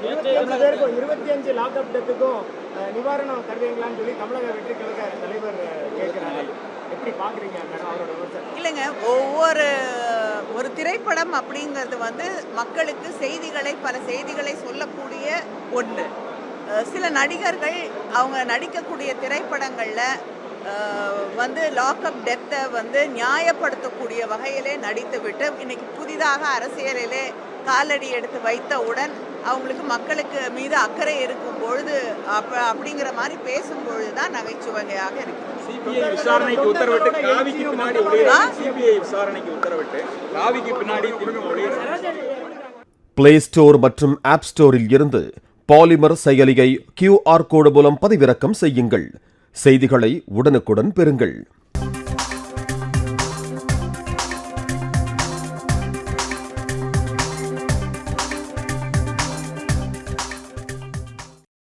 இருபத்தி அஞ்சு பேருக்கும் இருபத்தி அஞ்சு லாக்அப் டெத்துக்கும் நிவாரணம் தருவீங்களான்னு சொல்லி தமிழக வெற்றி கழக தலைவர் கேட்கிறாரு. எப்படி பாக்குறீங்க இல்லைங்க ஒவ்வொரு ஒரு திரைப்படம் அப்படிங்கிறது வந்து மக்களுக்கு செய்திகளை பல செய்திகளை சொல்லக்கூடிய ஒன்று சில நடிகர்கள் அவங்க நடிக்கக்கூடிய திரைப்படங்களில் வந்து லாக்அப் டெத்தை வந்து நியாயப்படுத்தக்கூடிய வகையிலே நடித்துவிட்டு இன்னைக்கு புதிதாக அரசியலிலே காலடி எடுத்து வைத்தவுடன் அவங்களுக்கு மக்களுக்கு மீது அக்கறை இருக்கும் பொழுது அப்ப அப்படிங்கிற மாதிரி பேசும் பொழுது தான் நகைச்சுவையாக இருக்கு சிபிஐ விசாரணைக்கு உத்தரவிட்டு காவிக்கு பின்னாடி ஒளியிட சிபிஐ விசாரணைக்கு உத்தரவிட்டு காவிக்கு பின்னாடி திரும்ப ஒளியிட பிளே ஸ்டோர் மற்றும் ஆப் ஸ்டோரில் இருந்து பாலிமர் செயலியை கியூஆர் கோடு மூலம் பதிவிறக்கம் செய்யுங்கள். செய்திகளை உடனுக்குடன் பெறுங்கள்.